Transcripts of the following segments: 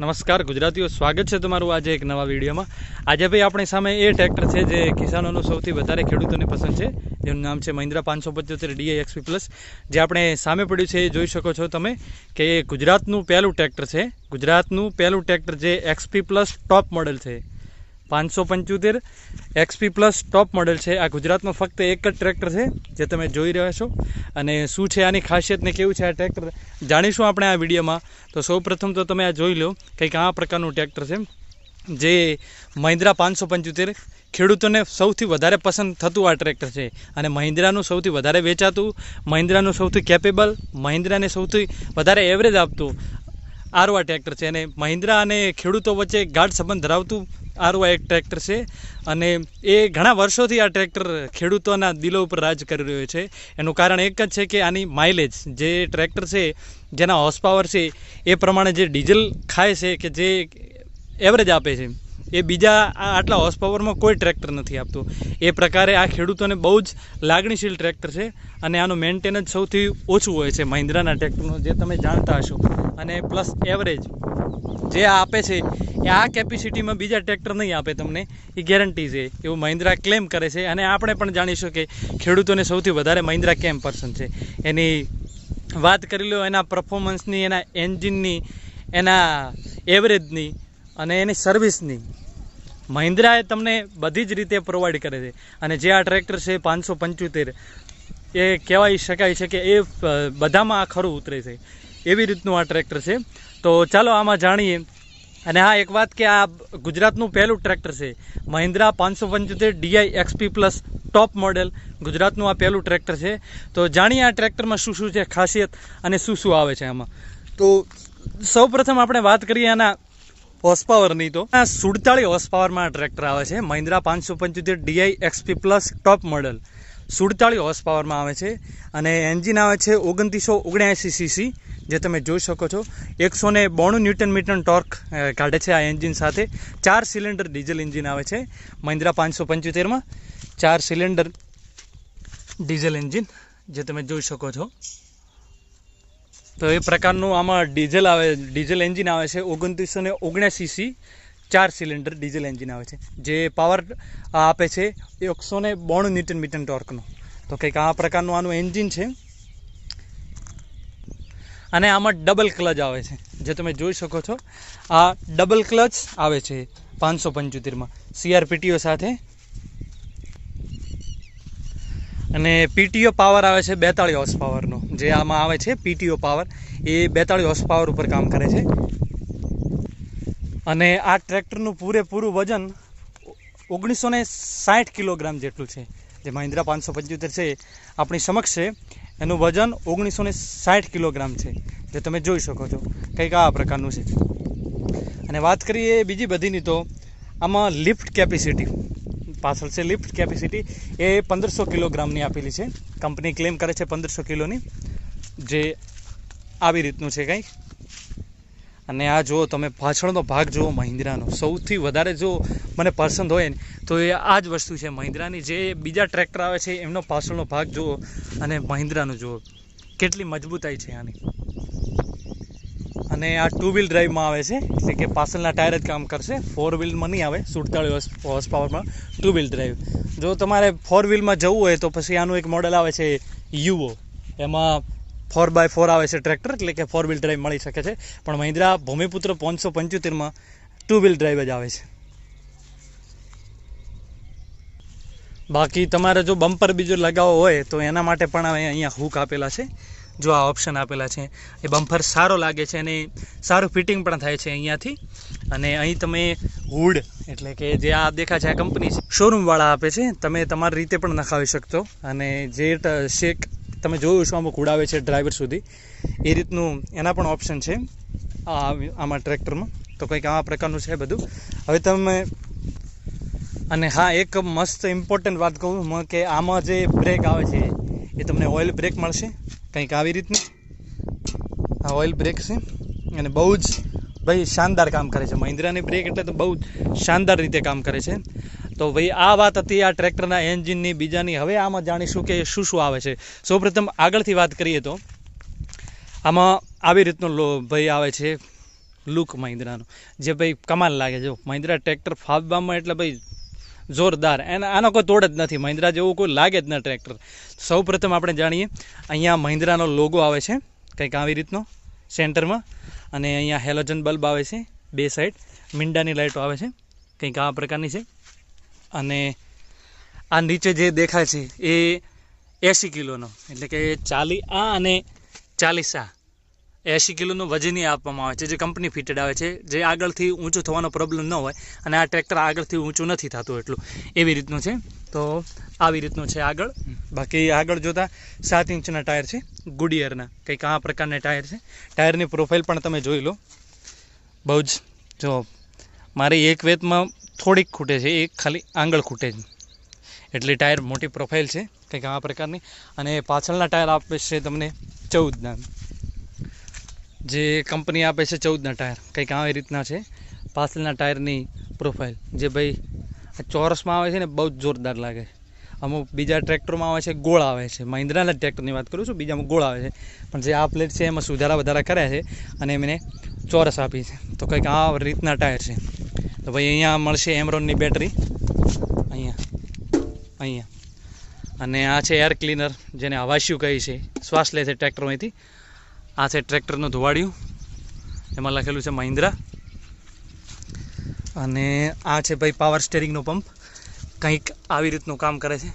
નમસ્કાર, ગુજરાતીઓ, સ્વાગત છે તમારું આજે એક નવા વિડીયોમાં. આજે ભાઈ આપણી સામે એ ટ્રેક્ટર છે જે કિસાનોનું સૌથી વધારે ખેડૂતોને પસંદ છે. જેનું નામ છે મહિન્દ્રા પાંચસો પંચોતેર ડીઆઈ એક્સપી પ્લસ. જે આપણે સામે પડ્યું છે એ જોઈ શકો છો તમે કે એ ગુજરાતનું પહેલું ટ્રેક્ટર છે. ગુજરાતનું પહેલું ટ્રેક્ટર જે એક્સપી પ્લસ ટોપ મોડેલ છે. પાંચસો પંચોતેર એક્સપી પ્લસ ટોપ મોડેલ છે. આ ગુજરાતમાં ફક્ત એક જ ટ્રેક્ટર છે જે તમે જોઈ રહ્યા છો. અને શું છે આની ખાસિયત ને કેવું છે આ ટ્રેક્ટર જાણીશું આપણે આ વિડીયોમાં. તો સૌપ્રથમ તો તમે આ જોઈ લો કંઈક આ પ્રકારનું ટ્રેક્ટર છે, જે મહિન્દ્રા પાંચસો પંચોતેર ખેડૂતોને સૌથી વધારે પસંદ થતું આ ટ્રેક્ટર છે. અને મહિન્દ્રાનું સૌથી વધારે વેચાતું, મહિન્દ્રાનું સૌથી કેપેબલ મહિન્દ્રાને સૌથી વધારે એવરેજ આપતું આરો આ ટ્રેક્ટર છે અને મહિન્દ્રા અને ખેડૂતો વચ્ચે ગાઢ સંબંધ ધરાવતું આરવા એક ટ્રેક્ટર છે અને એ ઘણા વર્ષોથી આ ટ્રેક્ટર ખેડૂતોના દિલો ઉપર રાજ કરી રહ્યો છે. એનું કારણ એક જ છે કે આની માઇલેજ જે ટ્રેક્ટર છે, જેના હોર્સ પાવર છે, એ પ્રમાણે જે ડીઝલ ખાય છે કે જે એવરેજ આપે છે. એ બીજા આટલા હોર્સ પાવરમાં કોઈ ટ્રેક્ટર નથી આપતું. એ પ્રકારે આ ખેડૂતોને બહુ જ લાગણીશીલ ટ્રેક્ટર છે અને આનું મેન્ટેનન્સ સૌથી ઓછું હોય છે મહિન્દ્રાના ટ્રેક્ટરનું જે તમે જાણતા હશો. અને પ્લસ એવરેજ જે આ આપે છે, એ આ કેપેસિટીમાં બીજા ટ્રેક્ટર નહીં આપે તમને, એ ગેરંટી છે. એવું મહિન્દ્રા ક્લેમ કરે છે અને આપણે પણ જાણીશું કે ખેડૂતોને સૌથી વધારે મહિન્દ્રા કેમ પસંદ છે. એની વાત કરી લો, એના પરફોર્મન્સની એના એન્જિનની એના એવરેજની અને એની સર્વિસની મહિન્દ્રા એ તમને બધી જ રીતે પ્રોવાઈડ કરે છે. અને જે આ ટ્રેક્ટર છે, પાંચસો પંચોતેર, એ કહેવાય, શકાય છે કે એ બધામાં આ ખરું ઉતરે છે. એવી રીતનું આ ટ્રેક્ટર છે. તો ચાલો આમાં જાણીએ. અને હા, એક વાત કે આ ગુજરાતનું પહેલું ટ્રેક્ટર છે. મહિન્દ્રા પાંચસો પંચોતેર DI XP plus top model ગુજરાતનું આ પહેલું ટ્રેક્ટર છે. તો જાણીએ આ ટ્રેક્ટરમાં શું શું છે, ખાસિયત અને શું શું આવે છે આમાં. તો સૌ પ્રથમ આપણે વાત કરીએ આના હોર્સ તો. આ સુડતાળી હોર્સ પાવરમાં ટ્રેક્ટર આવે છે. મહિન્દ્રા પાંચસો પંચોતેર DI XP plus top model સુડતાળી horse પાવરમાં આવે છે. અને એન્જિન આવે છે ઓગણત્રીસો ઓગણ્યાસી સીસી જે તમે જોઈ શકો છો. એકસો ને બોણું ન્યૂટન મીટર ટોર્ક કાઢે છે આ એન્જિન સાથે. ચાર સિલિન્ડર ડીઝલ એન્જિન આવે છે મહિન્દ્રા પાંચસો પંચોતેરમાં ચાર સિલિન્ડર ડીઝલ એન્જિન જે તમે જોઈ શકો છો. તો એ પ્રકારનું આમાં ડીઝલ આવે, ડીઝલ એન્જિન આવે છે, ઓગણત્રીસો ને ઓગણ્યાસી સી ચાર સિલિન્ડર ડીઝલ એન્જિન આવે છે. જે પાવર આપે છે એકસો ને બોણું ન્યૂટન મીટર ટોર્કનું. તો કંઈક આ પ્રકારનું આનું એન્જિન છે. અને આમાં ડબલ ક્લચ આવે છે. જે તમે જોઈ શકો છો, આ ડબલ ક્લચ આવે છે પાંચસો પંચોતેરમાં. સીઆરપીટીઓ સાથે અને પીટીઓ પાવર આવે છે બેતાળી હોર્સ પાવરનો જે આમાં આવે છે પીટીઓ પાવર એ બેતાળી હોર્સ પાવર ઉપર કામ કરે છે. અને આ ટ્રેક્ટરનું પૂરેપૂરું વજન ઓગણીસો ને સાઠ કિલોગ્રામ જેટલું છે. જે મહિન્દ્રા પાંચસો પંચોતેર છે આપણી સમક્ષ છે. એનું વજન ઓગણીસો ને સાઠ કિલોગ્રામ છે. જે તમે જોઈ શકો છો કંઈક આ પ્રકારનું છે. અને વાત કરીએ બીજી બધીની તો આમાં લિફ્ટ કેપેસિટી. પાછળ છે લિફ્ટ કેપેસિટી. એ પંદરસો કિલોગ્રામની આપેલી છે. કંપની ક્લેમ કરે છે પંદરસો કિલોની. જે આવી રીતનું છે કંઈક. અને આ જુઓ તમે, પાછળનો ભાગ જુઓ મહિન્દ્રાનો. સૌથી વધારે જો મને પસંદ હોય ને, તો એ આ જ વસ્તુ છે. મહિન્દ્રાની જે બીજા ટ્રેક્ટર આવે છે, એમનો પાછળનો ભાગ જુઓ અને મહિન્દ્રાનો જુઓ. કેટલી મજબૂતાઈ છે આની. અને આ ટુ વ્હીલ ડ્રાઈવમાં આવે છે. એટલે કે પાછળના ટાયર જ કામ કરશે. ફોર વ્હીલમાં નહીં આવે સુડતાળી હોર્સ પાવરમાં ટુ વ્હીલ ડ્રાઈવ જો તમારે ફોર વ્હીલમાં જવું હોય તો પછી આનું એક મોડેલ આવે છે યુવો. એમાં ફોર બાય ફોર આવે છે ટ્રેક્ટર એટલે કે ફોર વ્હીલ ડ્રાઈવ મળી શકે છે. પણ મહિન્દ્રા ભૂમિપુત્ર પાંચસો પંચોતેરમાં ટુ વ્હીલ ડ્રાઈવ જ આવે છે. બાકી તમારે જો બમ્પર બીજો લગાવવો હોય તો એના માટે પણ અહીંયા હુક આપેલા છે. જો આ ઓપ્શન આપેલા છે, એ બમ્ફર સારો લાગે છે અને સારું ફિટિંગ પણ થાય છે અહીંયાથી. અને અહીં તમે હુડ એટલે કે જે આ દેખાય છે આ કંપની છે શોરૂમવાળા આપે છે, તમે તમારી રીતે પણ નખાવી શકતો. અને જે શેક તમે જોયું છો, અમુક ઉડાવે છે ડ્રાઈવર સુધી, એ રીતનું એના પણ ઓપ્શન છે આ, આમાં ટ્રેક્ટરમાં તો કંઈક આવા પ્રકારનું છે બધું. હવે તમે, અને હા, એક મસ્ત ઇમ્પોર્ટન્ટ વાત કહું કે આમાં જે બ્રેક આવે છે, એ તમને ઓઇલ બ્રેક મળશે. કંઈક આવી રીતની. આ ઓઇલ બ્રેક છે. અને બહુ જ ભાઈ શાનદાર કામ કરે છે. મહિન્દ્રાની બ્રેક એટલે તો બહુ જ શાનદાર રીતે કામ કરે છે. તો ભાઈ આ વાત હતી આ ટ્રેક્ટરના એન્જિનની. બીજાની હવે આમાં જાણીશું કે શું શું આવે છે. સૌપ્રથમ આગળથી વાત કરીએ તો આમાં આવી રીતનો ભાઈ આવે છે લુક મહિન્દ્રાનો. જે ભાઈ કમાલ લાગે જો, મહિન્દ્રા ટ્રેક્ટર ફાવવામાં એટલે ભાઈ જોરદાર. એના આનો કોઈ તોડ જ નથી. મહિન્દ્રા જેવું કોઈ લાગે જ ના ટ્રેક્ટર. સૌ પ્રથમ આપણે જાણીએ, અહીંયા મહિન્દ્રાનો લોગો આવે છે, કંઈક આવી રીતનો, સેન્ટરમાં. અને અહીંયા હેલોજન બલ્બ આવે છે, બે સાઈડ મીંડાની લાઇટો આવે છે, કંઈક આ પ્રકારની છે. અને આ નીચે જે દેખાય છે, એ એંસી કિલોનો. એટલે કે ચાલી આ અને ચાલીસ આ. એંસી કિલોનું વજની આપવામાં આવે છે જે કંપની ફિટેડ આવે છે જે આગળથી ઊંચું થવાનો પ્રોબ્લેમ ન હોય અને આ ટ્રેક્ટર આગળથી ઊંચું નથી થતું એટલું. એવી રીતનું છે. તો આવી રીતનું છે આગળ. બાકી આગળ જોતા સાત ઇંચના ટાયર છે ગુડિયરના. કંઈક આ પ્રકારના ટાયર છે. ટાયરની પ્રોફાઇલ પણ તમે જોઈ લો. બહુ જ જો મારી એક વેતમાં થોડીક ખૂટે છે એક ખાલી આંગળ ખૂટે છે. એટલી ટાયર મોટી પ્રોફાઇલ છે કંઈક આ પ્રકારની. અને પાછળના ટાયર આપે છે તમને ચૌદના. જે કંપની આપે છે ચૌદના ટાયર, કંઈક આવી રીતના છે. પાછળના ટાયરની પ્રોફાઇલ જે ભાઈ આ ચોરસમાં આવે છે ને, બહુ જ જોરદાર લાગે. અમુક બીજા ટ્રેક્ટરમાં આવે છે, ગોળ આવે છે. મહિન્દ્રાના ટ્રેક્ટરની વાત કરું છું, બીજામાં ગોળ આવે છે. પણ જે આ પ્લેટ છે, એમાં સુધારા વધારા કર્યા છે અને એમને ચોરસ આપી છે. તો કંઈક આ રીતના ટાયર છે. તો ભાઈ અહીંયા મળશે એમરોનની બેટરી અહીંયા અહીંયા. અને આ છે એર ક્લીનર જેને હવાસ્યું કહે છે. શ્વાસ લે છે ટ્રેક્ટરમાંથી આ છે ટ્રેક્ટરનું ધોવાડિયું. એમાં લખેલું છે મહિન્દ્રા. અને આ છે ભાઈ પાવર સ્ટેરિંગનો પંપ કંઈક આવી રીતનું કામ કરે છે.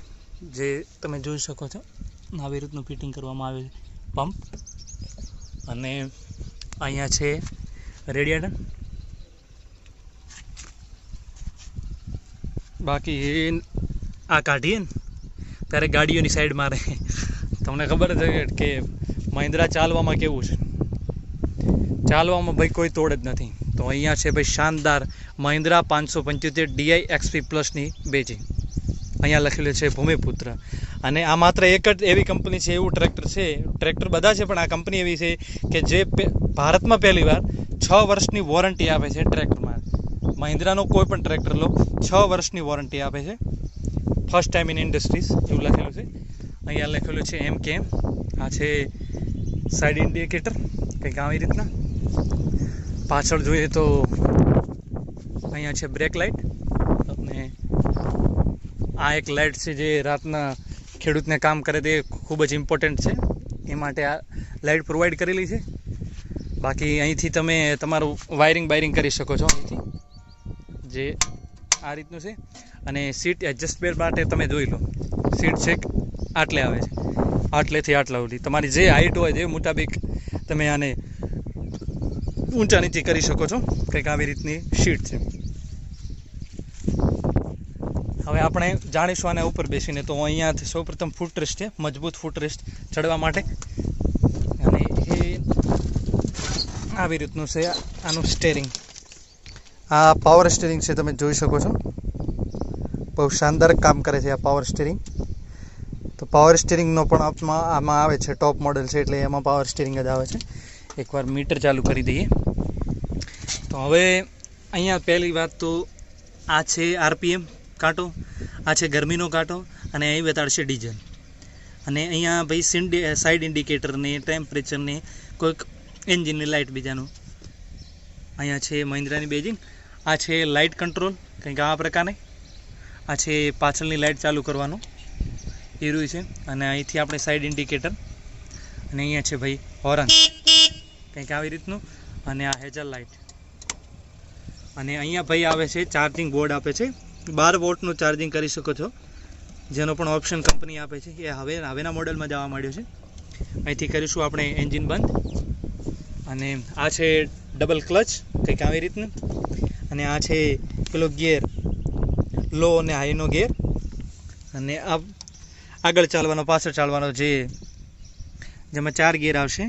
જે તમે જોઈ શકો છો. આવી રીતનું ફિટિંગ કરવામાં આવે છે પંપ અને અહીંયા છે રેડિયેટર બાકી આ કાઢીએ ને, ત્યારે ગાડીઓની સાઈડ મારે. તમને ખબર છે કે મહિન્દ્રા ચાલવામાં કેવું છે? ચાલવામાં ભાઈ કોઈ તોડ જ નથી. તો અહીંયા છે ભાઈ શાનદાર મહિન્દ્રા પાંચસો પંચોતેર ડીઆઈ એક્સપી પ્લસની બેજી. અહીંયા લખેલું છે ભૂમિપુત્ર. અને આ માત્ર એક જ એવી કંપની છે, એવું ટ્રેક્ટર છે. ટ્રેક્ટર બધા છે, પણ આ કંપની એવી છે કે જે ભારતમાં પહેલી વાર છ વર્ષની વોરંટી આપે છે ટ્રેક્ટરમાં. મહિન્દ્રાનો કોઈ પણ ટ્રેક્ટર લો, છ વર્ષની વોરંટી આપે છે. ફર્સ્ટ ટાઈમ ઇન ઇન્ડસ્ટ્રીઝ એવું લખેલું છે. અહીંયા લખેલું છે એમ કેમ આ છે સાઈડ ઇન્ડિકેટર કંઈક આવી રીતના. પાછળ જોઈએ તો અહીંયા છે બ્રેક લાઇટ અને આ એક લાઇટ છે જે રાતના ખેડૂતને કામ કરે તે ખૂબ જ ઇમ્પોર્ટન્ટ છે. એ માટે આ લાઇટ પ્રોવાઈડ કરેલી છે. બાકી અહીંથી તમે તમારું વાયરિંગ બાયરિંગ કરી શકો છો અહીંથી. જે આ રીતનું છે. અને સીટ એડજસ્ટમેન્ટ માટે તમે જોઈ લો. સીટ છેક આટલે આવે છે. આટલેથી આટલા સુધી. તમારી જે હાઇટ હોય તે મુતાબિક તમે આને ઊંચા નીચે કરી શકો છો. કંઈક આવી રીતની શીટ છે. હવે આપણે જાણીશું આના ઉપર બેસીને. તો અહીંયાથી સૌપ્રથમ ફૂટરેસ્ટ છે. મજબૂત ફૂટરેસ્ટ ચડવા માટે. અને એ આવી રીતનું છે આનું સ્ટેરિંગ આ પાવર સ્ટેરિંગ છે, તમે જોઈ શકો છો. બહુ શાનદાર કામ કરે છે આ પાવર સ્ટેરિંગ તો પાવર સ્ટેરિંગનો પણ આપમાં આમાં આવે છે ટોપ મોડેલ છે એટલે એમાં પાવર સ્ટીરિંગ જ આવે છે. એકવાર મીટર ચાલુ કરી દઈએ. તો હવે અહીંયા પહેલી વાત તો આ છે આરપીએમ કાંટો, આ છે ગરમીનો કાંટો અને અહીં બતાડશે ડીઝલ અને અહીંયા ભાઈ સિન્ડી સાઇડ ઇન્ડિકેટરને ટેમ્પરેચરને કોઈક એન્જિનની લાઇટ બીજાનું. અહીંયા છે મહિન્દ્રાની બેજિંગ, આ છે લાઇટ કંટ્રોલ કંઈક આ પ્રકારની. આ છે પાછળની લાઇટ ચાલુ કરવાનું. એ છે. અને અહીંથી આપણે સાઈડ ઇન્ડિકેટર અને અહીંયા છે ભાઈ હોરન. કંઈક આવી રીતનું. અને આ હેઝલ લાઇટ અને અહીંયા ભાઈ આવે છે ચાર્જિંગ બોર્ડ આપે છે. બાર વોટનું ચાર્જિંગ કરી શકો છો. જેનો પણ ઓપ્શન કંપની આપે છે. એ હવે, હવેના મોડેલમાં જવા માંડ્યો છે. અહીંથી કરીશું આપણે એન્જિન બંધ. અને આ છે ડબલ ક્લચ કંઈક આવી રીતનું. અને આ છે પેલો ગિયર લો અને હાઈનો ગેર અને આ આગળ ચાલવાનો, પાછળ ચાલવાનો જે જેમાં ચાર ગેર આવશે.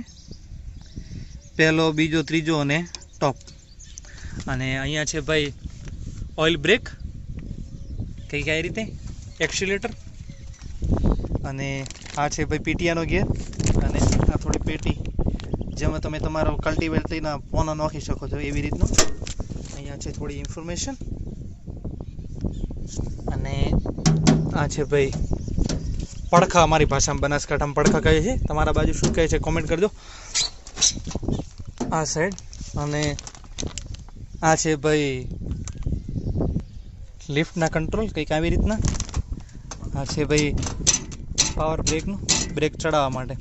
પહેલો, બીજો, ત્રીજો અને ટોપ અને અહીંયા છે ભાઈ ઓઇલ બ્રેક કઈ કઈ રીતે? એક્સિલેટર અને આ છે ભાઈ પીટીયાનો ગેર અને આ થોડી પેટી જેમાં તમે તમારો કલ્ટિવેટરીના પોનો નાખી શકો છો એવી રીતનું. અહીંયા છે થોડી ઇન્ફોર્મેશન અને આ છે ભાઈ પડખા અમારી ભાષામાં બનાસકાંઠામાં પડખા કહે છે. તમારા બાજુ શું કહે છે કોમેન્ટ કરજો. આ સાઈડ અને આ છે ભાઈ લિફ્ટના કંટ્રોલ કંઈક આવી રીતના. આ છે ભાઈ પાવર બ્રેકનું બ્રેક ચડાવવા માટે.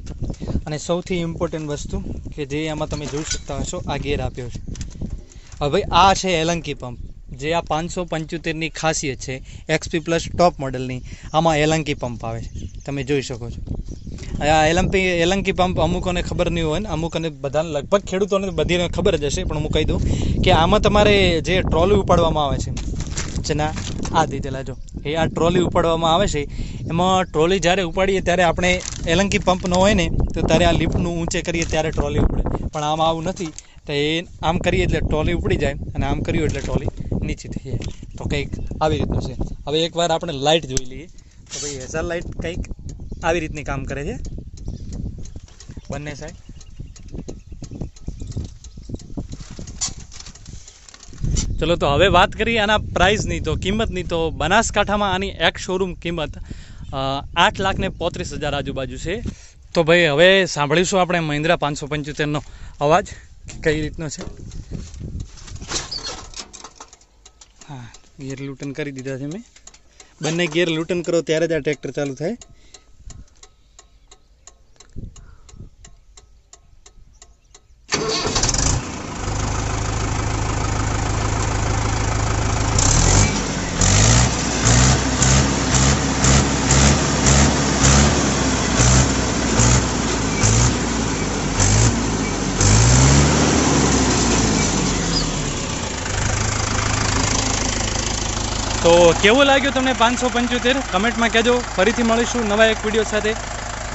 અને સૌથી ઇમ્પોર્ટન્ટ વસ્તુ કે જે આમાં તમે જોઈ શકતા હશો, આ ગેર આપ્યો છે. હવે ભાઈ આ છે એલંકી પંપ જે આ પાંચસો પંચોતેરની ખાસિયત છે એક્સપી પ્લસ ટોપ મોડલની, આમાં એલંકી પંપ આવે છે. તમે જોઈ શકો છો. આ એલંપી, એલંકી પંપ અમુકોને ખબર નહીં હોય ને, અમુકોને બધાને, લગભગ ખેડૂતોને બધીને ખબર જ હશે, પણ હું કહી દઉં કે આમાં તમારે જે ટ્રોલી ઉપાડવામાં આવે છે, જેના આ દીધેલા જો, એ આ ટ્રોલી ઉપાડવામાં આવે છે, એમાં ટ્રોલી જ્યારે ઉપાડીએ ત્યારે આપણે એલંકી પંપ ન હોય ને, તો ત્યારે આ લિફ્ટનું ઊંચે કરીએ ત્યારે ટ્રોલી ઉપડે. પણ આમાં આવું નથી, તો એ આમ કરીએ એટલે ટ્રોલી ઉપડી જાય, અને આમ કર્યું એટલે ટ્રોલી નીચે થઈ જાય તો કંઈક આવી રીતનું છે. હવે એકવાર આપણે લાઇટ જોઈ લઈએ. તો ભાઈ હેઝલ લાઇટ કંઈક આવી રીતની કામ કરે છે. બંને સાઈડ ચલો, તો હવે વાત કરીએ આના પ્રાઇસની તો કિંમતની તો બનાસકાંઠામાં આની એક શોરૂમ કિંમત આઠ લાખ ને પોત્રીસ હજાર આજુબાજુ છે. તો ભાઈ હવે સાંભળીશું આપણે મહિન્દ્રા પાંચસો પંચોતેરનો અવાજ. કઈ રીતનો છે? હા, ગેર લૂંટન કરી દીધા છે મેં. બંને ગિયર લૂંટન કરો, ત્યારે જ આ ટ્રેક્ટર ચાલુ થાય. તો કેવું લાગ્યું તમને પાંચસો પંચોતેર? કમેન્ટમાં કહેજો. ફરીથી મળીશું નવા એક વીડિયો સાથે.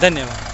ધન્યવાદ.